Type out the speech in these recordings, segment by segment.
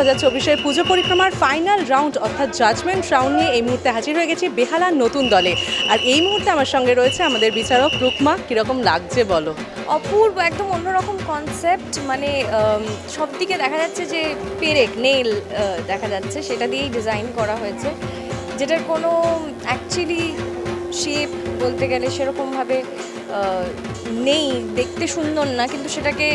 হাজার চব্বিশের পুজো পরিক্রমার ফাইনাল রাউন্ড অর্থাৎ জাজমেন্ট রাউন্ড নিয়ে এই মুহূর্তে হাজির হয়ে গেছি বেহালার নতুন দলে। আর এই মুহূর্তে আমার সঙ্গে রয়েছে আমাদের বিচারক রুকমা, কীরকম লাগছে বলো? অপূর্ব, একদম অন্যরকম কনসেপ্ট মানে সব দিকে দেখা যাচ্ছে যে পেরেক নেল দেখা যাচ্ছে, সেটা দিয়েই ডিজাইন করা হয়েছে, যেটার কোনো অ্যাকচুয়ালি শেপ বলতে গেলে সেরকমভাবে নেই দেখতে সুন্দর না কিন্তু সেটাকে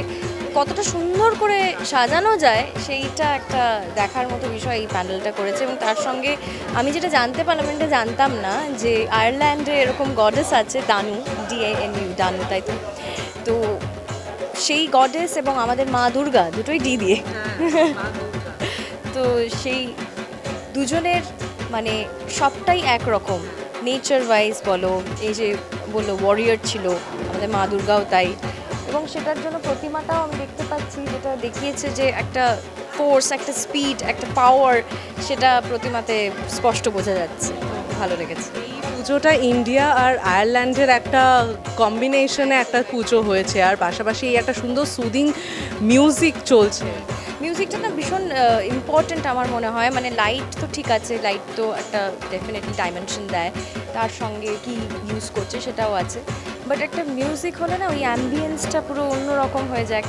কতটা সুন্দর করে সাজানো যায় সেইটা একটা দেখার মতো বিষয় এই প্যান্ডেলটা করেছে। এবং তার সঙ্গে আমি যেটা জানতে পারলাম এটা জানতাম না যে আয়ারল্যান্ডে এরকম গডেস আছে দানু ডিএন ইউ দানু তাই তো? তো সেই গডেস এবং আমাদের মা দুর্গা দুটোই ডি দিয়ে। তো সেই দুজনের মানে সবটাই একরকম। নেচার ওয়াইজ বলো, এই যে বলল ওয়ারিয়ার ছিল, আমাদের মা দুর্গাও তাই। এবং সেটার জন্য প্রতিমাটাও আমি দেখতে পাচ্ছি, যেটা দেখিয়েছে যে একটা ফোর্স একটা স্পিড একটা পাওয়ার সেটা প্রতিমাতে স্পষ্ট বোঝা যাচ্ছে। ভালো লেগেছে। পুজোটা ইন্ডিয়া আর আয়ারল্যান্ডের একটা কম্বিনেশনে একটা পুজো হয়েছে আর পাশাপাশি এই একটা সুন্দর সুদিং মিউজিক চলছে। মিউজিকটা না ভীষণ ইম্পর্ট্যান্ট আমার মনে হয়। মানে লাইট তো ঠিক আছে লাইট তো একটা ডেফিনেটলি ডাইমেনশন দেয়। তার সঙ্গে কি ইউজ করছে সেটাও আছে। বাট একটা মিউজিক হলে না ওই অ্যাম্বিয়েন্সটা পুরো অন্যরকম হয়ে যায়।